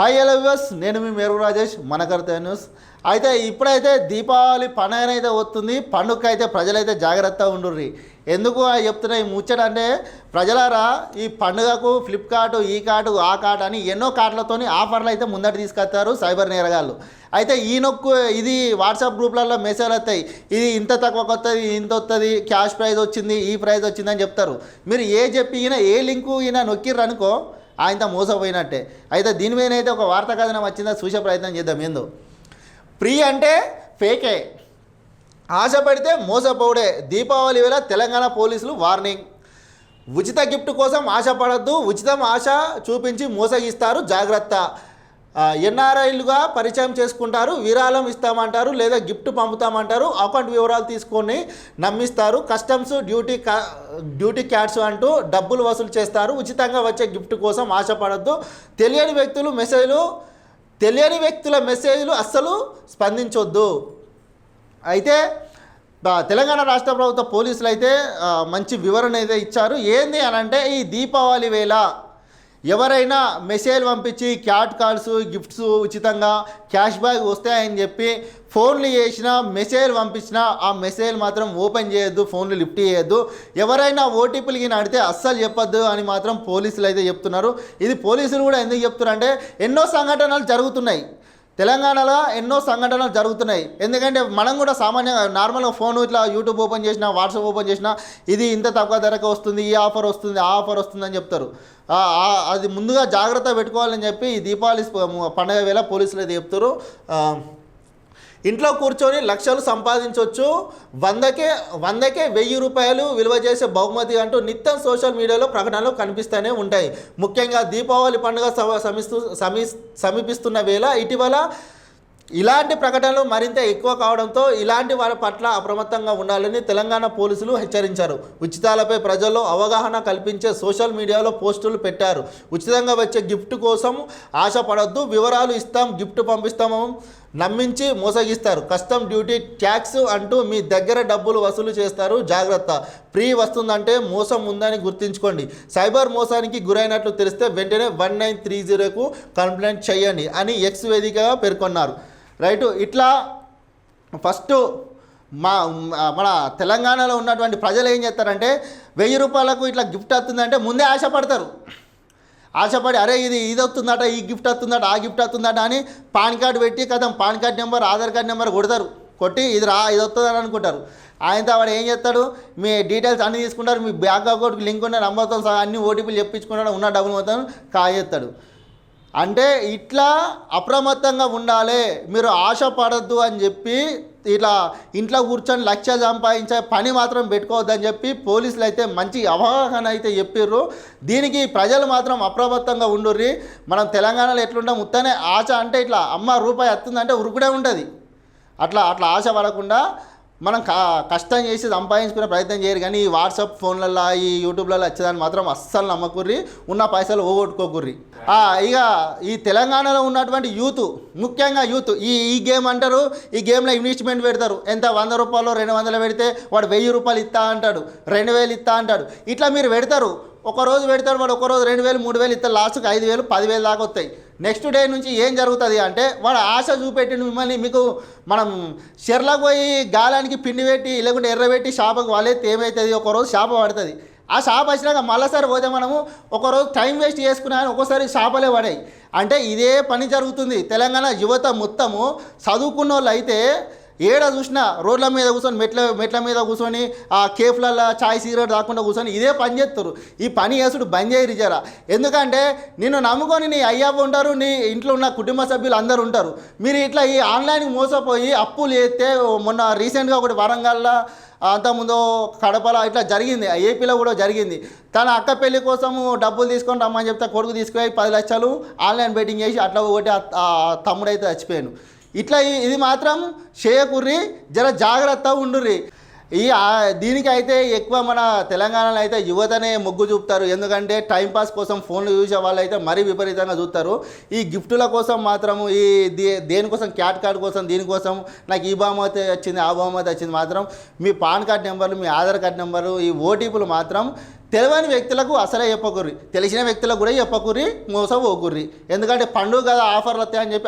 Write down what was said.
Hi hello viewers నేను మీ మేరు రాజేష్ మన న్యూస్. అయితే ఇప్పుడైతే దీపావళి పండుగ అయితే వస్తుంది. పండుగ అయితే ప్రజలైతే జాగ్రత్తగా ఉండుర్రి. ఎందుకు చెప్తున్నా ఈ ముచ్చట అంటే ప్రజలారా ఈ పండుగకు ఫ్లిప్కార్ట్ ఈ కార్టు ఆ కార్ట్ అని ఎన్నో కార్డులతోని ఆఫర్లు అయితే ముందట తీసుకొస్తారు సైబర్ నేరగాళ్ళు. అయితే ఈ నొక్కు ఇది వాట్సాప్ గ్రూప్లలో మెసేజ్ వస్తాయి. ఇది ఇంత తక్కువకి వస్తుంది ఇంత వస్తుంది క్యాష్ ప్రైజ్ వచ్చింది ఈ ప్రైజ్ వచ్చింది అని చెప్తారు. మీరు ఏ చెప్పి ఈయన ఏ లింకు ఈయన నొక్కిర్రు అనుకో ఆయనతో మోసపోయినట్టే. అయితే దీని మీద అయితే ఒక వార్త కథనం వచ్చిందా? చూసే ప్రయత్నం చేద్దాం. ఏందో? ప్రీ అంటే ఫేకే. ఆశపడితే మోసపోవుడే. దీపావళి వేళ తెలంగాణ పోలీసులు వార్నింగ్. ఉచిత గిఫ్ట్ కోసం ఆశపడద్దు. ఉచితం ఆశ చూపించి మోసగిస్తారు. జాగ్రత్త. ఎన్ఆర్ఐలుగా పరిచయం చేసుకుంటారు విరాళం ఇస్తామంటారు లేదా గిఫ్ట్ పంపుతామంటారు అకౌంట్ వివరాలు తీసుకొని నమ్మిస్తారు కస్టమ్స్ డ్యూటీ డ్యూటీ క్యాట్స్ అంటూ డబ్బులు వసూలు చేస్తారు. ఉచితంగా వచ్చే గిఫ్ట్ కోసం ఆశపడద్దు. తెలియని వ్యక్తులు మెసేజ్లు తెలియని వ్యక్తుల మెసేజ్లు అస్సలు స్పందించొద్దు. అయితే తెలంగాణ రాష్ట్ర ప్రభుత్వ పోలీసులు అయితే మంచి వివరణ అయితే ఇచ్చారు. ఏంది అని అంటే ఈ దీపావళి వేళ ఎవరైనా మెసేజ్ పంపించి క్యాట్ కాల్స్ గిఫ్ట్స్ ఉచితంగా క్యాష్ బ్యాక్ వస్తాయని చెప్పి ఫోన్లు చేసినా మెసేజ్ పంపించినా ఆ మెసేజ్ మాత్రం ఓపెన్ చేయొద్దు ఫోన్లు లిఫ్ట్ చేయొద్దు. ఎవరైనా ఓటీపీలు గిన అడితే అస్సలు చెప్పొద్దు అని మాత్రం పోలీసులు అయితే చెప్తున్నారు. ఇది పోలీసులు కూడా ఎందుకు చెప్తున్నారు అంటే ఎన్నో సంఘటనలు జరుగుతున్నాయి. తెలంగాణలో ఎన్నో సంఘటనలు జరుగుతున్నాయి. ఎందుకంటే మనం కూడా సామాన్యంగా నార్మల్గా ఫోన్ ఇట్లా యూట్యూబ్ ఓపెన్ చేసినా వాట్సాప్ ఓపెన్ చేసినా ఇది ఇంత తక్కువ ధరకు వస్తుంది ఈ ఆఫర్ వస్తుంది ఆ ఆఫర్ వస్తుంది అని చెప్తారు. అది ముందుగా జాగ్రత్త పెట్టుకోవాలని చెప్పి ఈ దీపావళి పండగ వేళ పోలీసులు అయితే చెప్తారు. ఇంట్లో కూర్చొని లక్షలు సంపాదించవచ్చు వందకే వందకే వెయ్యి రూపాయలు విలువ చేసే బహుమతి అంటూ నిత్యం సోషల్ మీడియాలో ప్రకటనలు కనిపిస్తూనే ఉంటాయి. ముఖ్యంగా దీపావళి పండుగ సమ- సమీ సమీపిస్తున్న వేళ ఇటీవల ఇలాంటి ప్రకటనలు మరింత ఎక్కువ కావడంతో ఇలాంటి వారి పట్ల అప్రమత్తంగా ఉండాలని తెలంగాణ పోలీసులు హెచ్చరించారు. ఉచితాలపై ప్రజల్లో అవగాహన కల్పించే సోషల్ మీడియాలో పోస్టులు పెట్టారు. ఉచితంగా వచ్చే గిఫ్ట్ కోసం ఆశపడొద్దు వివరాలు ఇస్తాం గిఫ్ట్ పంపిస్తాము నమ్మించి మోసగిస్తారు. కస్టమ్ డ్యూటీ ట్యాక్స్ అంటూ మీ దగ్గర డబ్బులు వసూలు చేస్తారు. జాగ్రత్త. ఫ్రీ వస్తుందంటే మోసం ఉందని గుర్తుంచుకోండి. సైబర్ మోసానికి గురైనట్లు తెలిస్తే వెంటనే వన్ నైన్ త్రీ జీరోకు కంప్లైంట్ చేయండి అని ఎక్స్ వేదికగా పేర్కొన్నారు. రైట్ ఇట్లా ఫస్ట్ మా మన తెలంగాణలో ఉన్నటువంటి ప్రజలు ఏం చేస్తారంటే వెయ్యి రూపాయలకు ఇట్లా గిఫ్ట్ వస్తుందంటే ముందే ఆశపడతారు. ఆశపడి అరే ఇది ఇది వస్తుందట ఈ గిఫ్ట్ వస్తుందట ఆ గిఫ్ట్ వస్తుందట అని పాన్ కార్డు పెట్టి కదా PAN card number Aadhaar card number కొడతారు. కొట్టి ఇది రా ఇది వస్తుందని అనుకుంటారు. ఆయనతో వాడు ఏం చేస్తాడు? మీ డీటెయిల్స్ అన్నీ తీసుకుంటారు మీ బ్యాంక్ అకౌంట్కి లింక్ ఉన్న నెంబర్తో సహా అన్ని ఓటీపీలు చెప్పించుకుంటాడు ఉన్న డబ్బులు మొత్తం కాజేస్తాడు అంటే ఇట్లా అప్రమత్తంగా ఉండాలి మీరు ఆశ పడద్దు అని చెప్పి ఇట్లా ఇంట్లో కూర్చొని లక్ష సంపాదించే పని మాత్రం పెట్టుకోవద్దని చెప్పి పోలీసులు అయితే మంచి అవగాహన అయితే చెప్పిర్రు. దీనికి ప్రజలు మాత్రం అప్రమత్తంగా ఉండుర్రి. మనం తెలంగాణలో ఎట్లుంటాం ఉత్తనే ఆశ అంటే ఇట్లా అమ్మ రూపాయి వస్తుందంటే ఉరుకుడే ఉంటుంది. అట్లా అట్లా ఆశ పడకుండా మనం క కష్టం చేసి సంపాదించుకునే ప్రయత్నం చేయరు. కానీ ఈ వాట్సాప్ ఫోన్లలో ఈ యూట్యూబ్లలో వచ్చేదాన్ని మాత్రం అస్సలు నమ్మకుర్రి. ఉన్న పైసలు ఓగొట్టుకోకుర్రి ఇక ఈ తెలంగాణలో ఉన్నటువంటి యూత్ ముఖ్యంగా యూత్ ఈ ఈ గేమ్ అంటారు ఈ గేమ్లో ఇన్వెస్ట్మెంట్ పెడతారు. ఎంత వంద రూపాయలు రెండు వందలు పెడితే వాడు వెయ్యి రూపాయలు ఇస్తా అంటాడు రెండు వేలు ఇస్తా అంటాడు. ఇట్లా మీరు పెడతారు. ఒక రోజు పెడతాడు వాడు ఒక రోజు రెండు వేలు మూడు వేలు ఇస్తారు. లాస్ట్కి ఐదు వేలు పదివేలు దాకా వస్తాయి. నెక్స్ట్ డే నుంచి ఏం జరుగుతుంది అంటే వాడు ఆశ చూపెట్టి మిమ్మల్ని మీకు మనం చెర్లకు పోయి గాలానికి పిండి పెట్టి లేకుంటే ఎర్రబెట్టి షాపకు వాళ్ళేస్తే ఏమవుతుంది ఒక రోజు షాప పడుతుంది. ఆ షాప్ వచ్చినాక మళ్ళీసారి పోతే మనము ఒకరోజు టైం వేస్ట్ చేసుకున్నా ఒక్కోసారి షాపలే పడాయి. అంటే ఇదే పని జరుగుతుంది. తెలంగాణ యువత మొత్తము చదువుకున్న వాళ్ళు అయితే ఏడ చూసినా రోడ్ల మీద కూర్చొని మెట్ల మెట్ల మీద కూర్చొని ఆ కేఫ్లలో చాయ్ సిగరెట్ రాకుండా కూర్చొని ఇదే పని చేస్తారు. ఈ పని చేసుడు బంద్ చేయరు జరా ఎందుకంటే నిన్ను నమ్ముకొని నీ అయ్యవ్వ ఉంటారు నీ ఇంట్లో ఉన్న కుటుంబ సభ్యులు అందరూ ఉంటారు. మీరు ఇట్లా ఈ ఆన్లైన్కి మోసపోయి అప్పులు చేస్తే మొన్న రీసెంట్గా ఒకటి వరంగల్లో అంతకుముందు కడపలో ఇట్లా జరిగింది. ఏపీలో కూడా జరిగింది. తన అక్క పెళ్ళి కోసము డబ్బులు తీసుకొని రమ్మని చెప్తే కొడుకు తీసుకుపోయి పది లక్షలు ఆన్లైన్ బెట్టింగ్ చేసి అట్లా ఒకటి తమ్ముడైతే చచ్చిపోయాను ఇట్లా ఇది మాత్రం చేయకుర్రి జర జాగ్రత్త ఉండుర్రి. ఈ దీనికైతే ఎక్కువ మన తెలంగాణలో అయితే యువతనే మొగ్గు చూపుతారు. ఎందుకంటే టైంపాస్ కోసం ఫోన్లు చూసే వాళ్ళు అయితే మరీ విపరీతంగా చూస్తారు. ఈ గిఫ్టుల కోసం మాత్రము ఈ దే- దేనికోసం క్యాట్ కార్డ్ కోసం దీనికోసం నాకు ఈ బహుమతి వచ్చింది ఆ బహుమతి వచ్చింది మాత్రం మీ పాన్ కార్డ్ నెంబర్లు మీ ఆధార్ కార్డ్ నెంబర్లు ఈ ఓటీపీలు మాత్రం తెలియని వ్యక్తులకు అసలే చెప్పకుర్రి. తెలిసిన వ్యక్తులకు కూడా చెప్పకుర్రి మోసం ఎందుకంటే పండుగ కదా ఆఫర్లు వస్తాయని చెప్పి